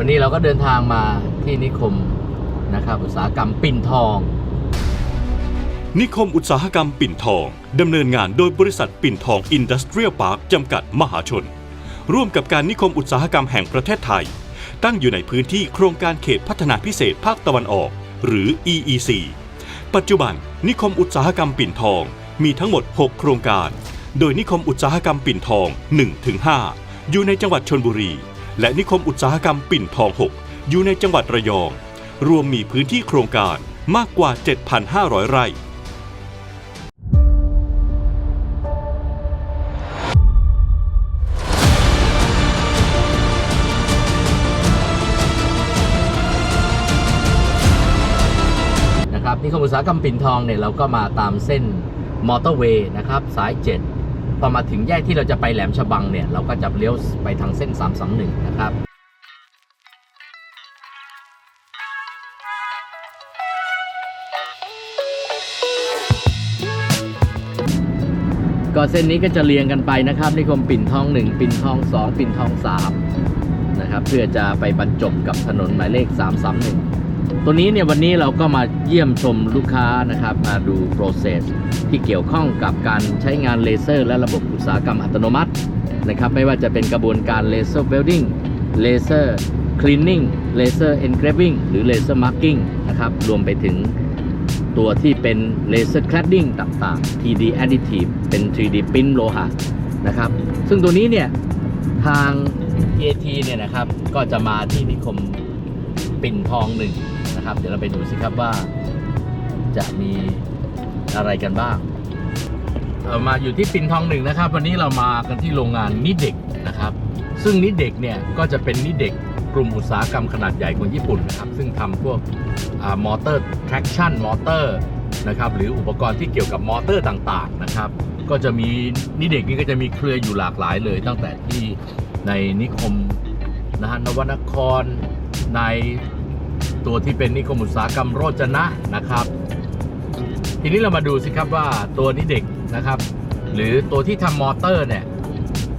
วันนี้เราก็เดินทางมาที่นิคมนะครับอุตสาหกรรมปิ่นทอง นิคมอุตสาหกรรมปิ่นทอง ดำเนินงานโดยบริษัทปิ่นทองอินดัสเทรียลพาร์คจำกัดมหาชน ร่วมกับการนิคมอุตสาหกรรมแห่งประเทศไทย ตั้งอยู่ในพื้นที่โครงการเขตพัฒนาพิเศษภาคตะวันออก หรือ EEC ปัจจุบันนิคมอุตสาหกรรมปิ่นทองมีทั้งหมด 6 โครงการ โดยนิคมอุตสาหกรรมปิ่นทอง 1-5 อยู่ในจังหวัดชนบุรี และนิคมอุตสาหกรรมปิ่นทอง 6 อยู่ในจังหวัดระยอง รวมมีพื้นที่โครงการมากกว่า 7,500 ไร่ นะครับนิคมอุตสาหกรรมปิ่นทองเนี่ยเราก็มาตามเส้นมอเตอร์เวย์นะครับสาย 7 พอมาถึงแยกที่เราจะไปแหลมฉบังเนี่ย เราก็จะเลี้ยวไปทางเส้น 321 นะครับก็เส้นนี้ก็จะเรียงกันไปนะครับนิคมปิ่นทอง 1 ปิ่นทอง 2 ปิ่นทอง 3 นะครับ เพื่อจะไปบรรจบกับถนนหมายเลข 331 ตัวนี้เนี่ยวันนี้เราก็มาเยี่ยมชมลูกค้านะครับ มาดู process ที่เกี่ยวข้องกับการใช้งานเลเซอร์ และระบบอุตสาหกรรมอัตโนมัตินะครับไม่ว่าจะเป็นกระบวนการเลเซอร์เวลดิ้งเลเซอร์คลีนนิ่งเลเซอร์เอนเกรวิ่งหรือเลเซอร์มาร์กิ้งนะครับรวมไปถึงตัวที่เป็นเลเซอร์คลดดิ้งต่างๆ 3D additive เป็น 3D พิมพ์โลหะนะครับซึ่งตัวนี้เนี่ยทาง EAT เนี่ยนะครับก็จะมาที่นิคมปิ่นทองหนึ่ง นะครับ เดี๋ยวเราไปดูสิครับว่า จะมีอะไรกันบ้างเรามาอยู่ที่ปินทองหนึ่งนะครับ วันนี้เรามากันที่โรงงานนิเด็กนะครับ ซึ่งนิเด็กเนี่ยก็จะเป็นนิเด็กกลุ่มอุตสาหกรรมขนาดใหญ่ของญี่ปุ่นนะครับ ซึ่งทำพวกมอเตอร์ traction มอเตอร์นะครับหรืออุปกรณ์ที่เกี่ยวกับมอเตอร์ต่างๆนะครับ ก็จะมีนี่เด็กนี่ก็จะมีเครืออยู่หลากหลายเลย ตั้งแต่ที่ในนิคมนะฮะนวนครใน ตัวที่เป็นนิคมอุตสาหกรรมโรจนะนะครับ ทีนี้เรามาดูสิครับว่าตัวนี้เด็กนะครับ หรือตัวที่ทำมอเตอร์เนี่ย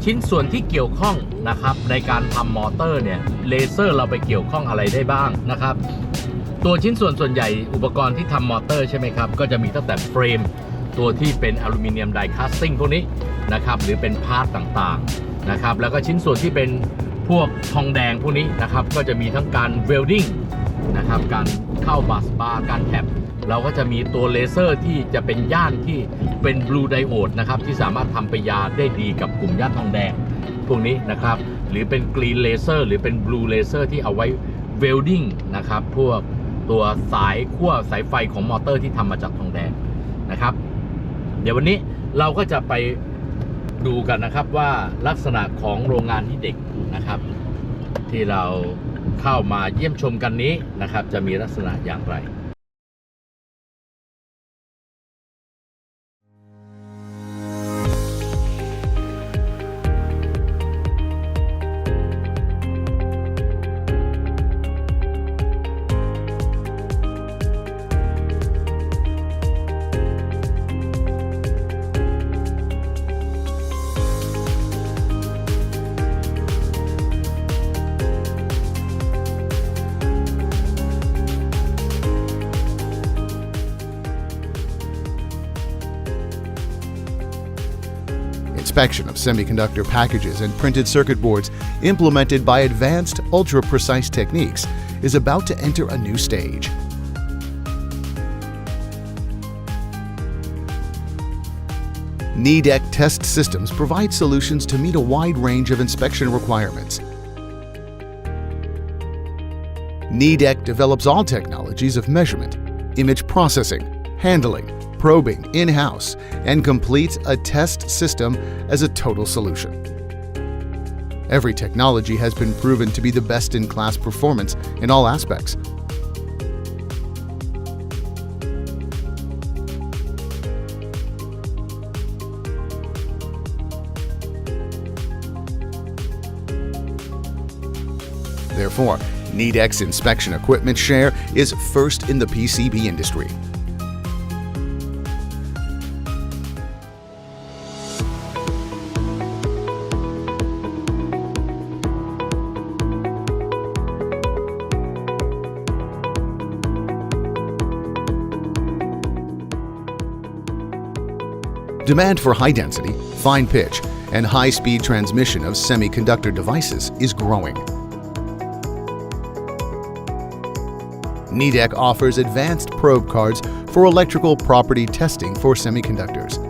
ชิ้นส่วนที่เกี่ยวข้องนะครับ ในการทำมอเตอร์เนี่ยเลเซอร์เราไปเกี่ยวข้องอะไรได้บ้างนะครับ ตัวชิ้นส่วนส่วนใหญ่อุปกรณ์ที่ทำมอเตอร์ใช่ไหมครับ ก็จะมีตั้งแต่เฟรม ตัวที่เป็นอลูมิเนียมไดคาสติ้งพวกนี้นะครับ หรือเป็นพาร์ตต่างๆนะครับ แล้วก็ชิ้นส่วนที่เป็นพวกทองแดงพวกนี้นะครับ ก็จะมีทั้งการเวลดิ้ง นะครับการเข้าบัสบาร์การแท็บเราก็จะมีตัวเลเซอร์ที่จะเป็นย่านที่เป็นบลูไดโอดนะครับที่สามารถทำปยาได้ดีกับกลุ่มย่านทองแดงพวกนี้นะครับหรือเป็นกรีนเลเซอร์หรือเป็นบลูเลเซอร์ที่เอาไว้เวลดิ้งนะครับพวกตัวสายขั้วสายไฟของมอเตอร์ที่ทำมาจากทองแดงนะครับ เดี๋ยววันนี้เราก็จะไปดูกันนะครับว่าลักษณะของโรงงานที่เด็กนะครับ ที่เรา เข้ามาเยี่ยมชมกันนี้นะครับ จะมีลักษณะอย่างไร inspection of semiconductor packages and printed circuit boards implemented by advanced ultra precise techniques is about to enter a new stage. NEDEC test systems provide solutions to meet a wide range of inspection requirements. NEDEC develops all technologies of measurement, image processing, handling, probing in house, and completes a test system as a total solution. Every technology has been proven to be the best in class performance in all aspects. Therefore, NEDEC's inspection equipment share is first in the PCB industry. Demand for high density, fine pitch, and high speed transmission of semiconductor devices is growing. NEDEC offers advanced probe cards for electrical property testing for semiconductors.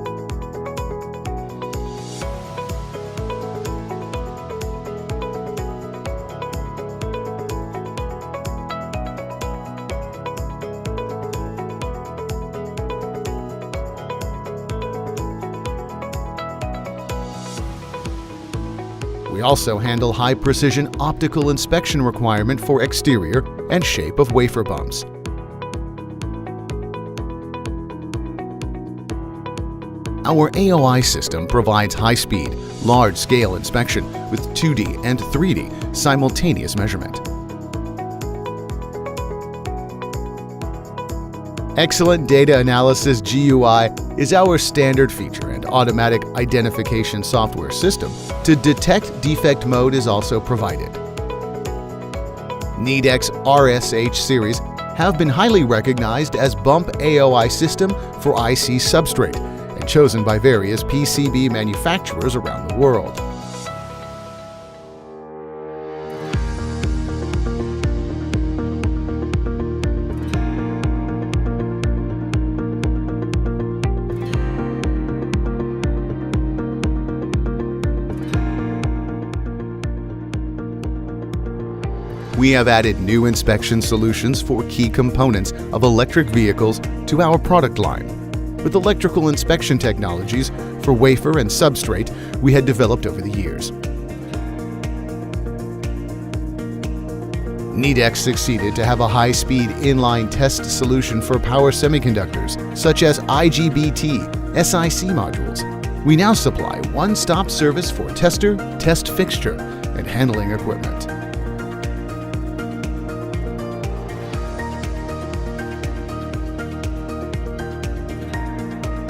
We also handle high precision optical inspection requirement for exterior and shape of wafer bumps. Our AOI system provides high speed, large scale inspection with 2D and 3D simultaneous measurement. Excellent Data Analysis GUI is our standard feature and automatic identification software system to detect defect mode is also provided. NEDEX RSH series have been highly recognized as bump AOI system for IC substrate and chosen by various PCB manufacturers around the world. We have added new inspection solutions for key components of electric vehicles to our product line. With electrical inspection technologies for wafer and substrate we had developed over the years. NEDEX succeeded to have a high speed inline test solution for power semiconductors, such as IGBT, SIC modules. We now supply one stop service for tester, test fixture, and handling equipment.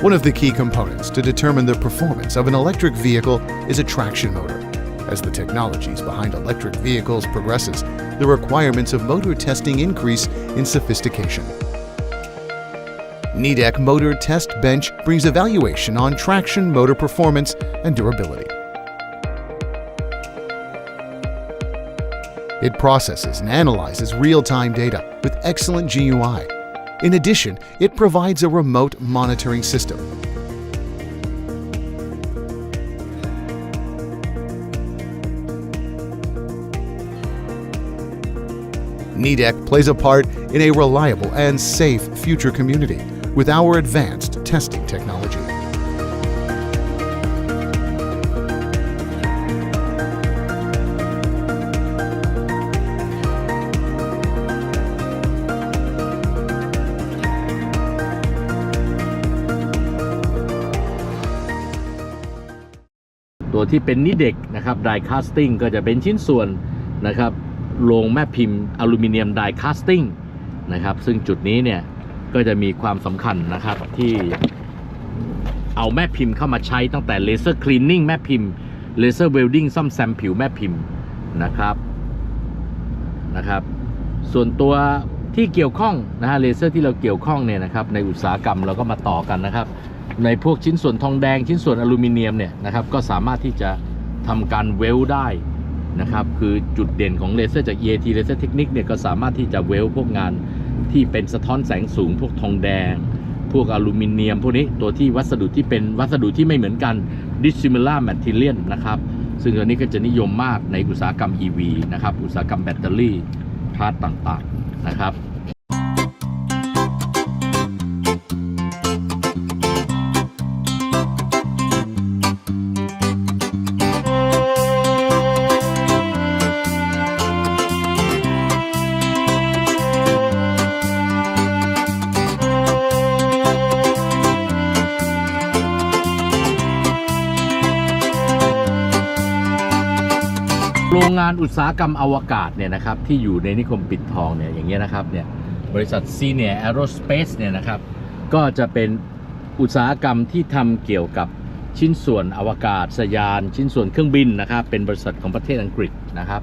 One of the key components to determine the performance of an electric vehicle is a traction motor. As the technologies behind electric vehicles progresses, the requirements of motor testing increase in sophistication. NEDEC Motor Test Bench brings evaluation on traction motor performance and durability. It processes and analyzes real-time data with excellent GUI. In addition, it provides a remote monitoring system. NEDEC plays a part in a reliable and safe future community with our advanced testing technology.. ตัวที่เป็นนิเด็กนะครับไดคาสติ้งก็จะเป็นชิ้นส่วนนะครับโรงแม่พิมพ์อลูมิเนียมไดคาสติ้งนะครับซึ่งจุดนี้เนี่ยก็จะมีความสำคัญนะครับที่เอาแม่พิมพ์เข้ามาใช้ตั้งแต่เลเซอร์คลีนนิ่งแม่พิมพ์เลเซอร์เวลดิ้งซ่อมแซมผิวแม่พิมพ์นะครับนะครับ ส่วนตัวที่เกี่ยวข้องนะฮะเลเซอร์ที่เราเกี่ยวข้องเนี่ยนะครับในอุตสาหกรรมเราก็มาต่อกันนะครับ ในพวกชิ้นส่วนทองแดงชิ้นส่วนอลูมิเนียมเนี่ยนะครับก็สามารถที่จะทำการเวลได้นะครับคือจุดเด่นของเลเซอร์จาก EAT Laser Technique เนี่ยก็สามารถที่จะเวลพวกงานที่เป็นสะท้อนแสงสูง พวกทองแดง พวกอลูมิเนียม พวกนี้ตัวที่วัสดุที่เป็นวัสดุที่ไม่เหมือนกัน dissimilar material นะครับซึ่งตัวนี้ก็จะนิยมมากในอุตสาหกรรม EV นะครับอุตสาหกรรมแบตเตอรี่พาร์ตต่างๆนะครับานอุตสาหกรรมอวกาศเนี่ยนะครับที่อยู่ในนิคมปิดทองเนี่ยอย่างเงี้ยนะครับเนี่ยบริษัทซีเนียแอโรสเปซเนี่ยนะครับก็จะเป็นอุตสาหกรรมที่ทำเกี่ยวกับชิ้นส่วนอวกาศสยาน ชิ้นส่วนเครื่องบินนะครับเป็นบริษัทของประเทศอังกฤษนะครับ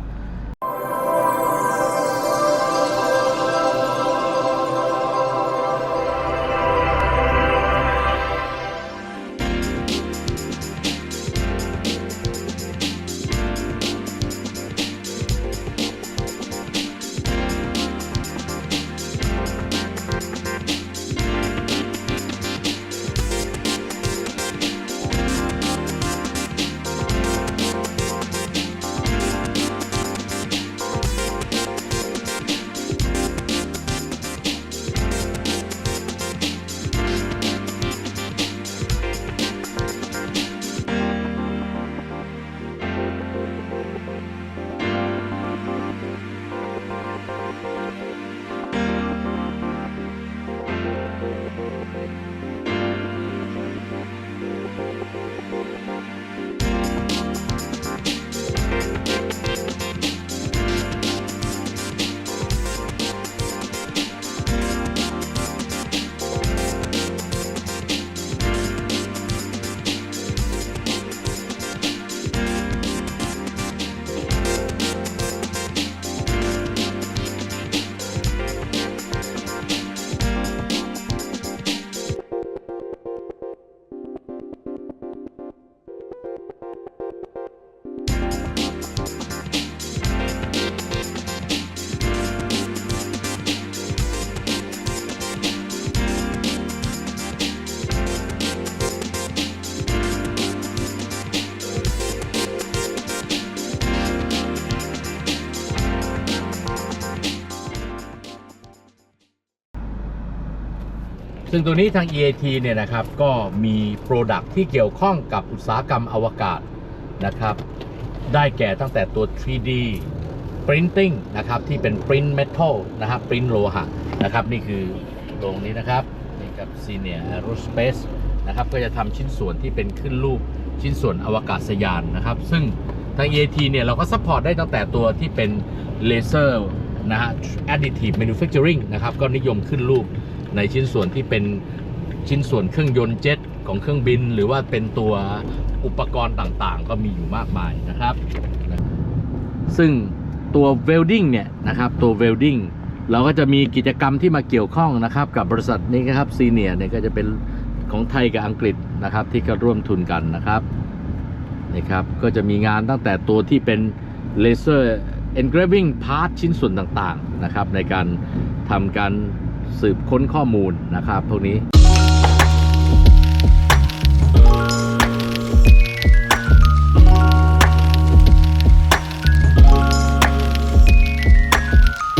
ซึ่งตัวนี้ทาง EAT เนี่ยนะครับก็มี Product ที่เกี่ยวข้องกับอุตสาหกรรมอวกาศนะครับ ได้แก่ตั้งแต่ตัว 3D Printing นะครับที่เป็น Print Metal นะครับ Print โลหะนะครับนี่คือโรงนี้นะครับนี่กับ Senior Aerospace นะครับก็จะทำชิ้นส่วนที่เป็นขึ้นรูปชิ้นส่วนอวกาศยานนะครับ ซึ่งทาง EAT เนี่ยเราก็ซัพพอร์ตได้ตั้งแต่ตัวที่เป็นเลเซอร์นะฮะ additive manufacturing นะครับ ก็นิยมขึ้นรูป ในชิ้นส่วนที่เป็นชิ้นส่วนเครื่องยนต์เจ็ตของเครื่องบิน หรือว่าเป็นตัวอุปกรณ์ต่างๆ ก็มีอยู่มากมายนะครับ ซึ่งตัว welding เนี่ยนะครับตัว welding เราก็จะมีกิจกรรมที่มาเกี่ยวข้องนะครับกับบริษัทนี้นะครับซีเนียเนี่ยก็จะเป็นของไทยกับอังกฤษนะครับที่ก็ร่วมทุนกันนะครับนี่ครับก็จะมีงานตั้งแต่ตัวที่เป็นเลเซอร์ engraving part ชิ้นส่วนต่างๆนะครับในการทำการ สืบค้นข้อมูลนะครับพวกนี้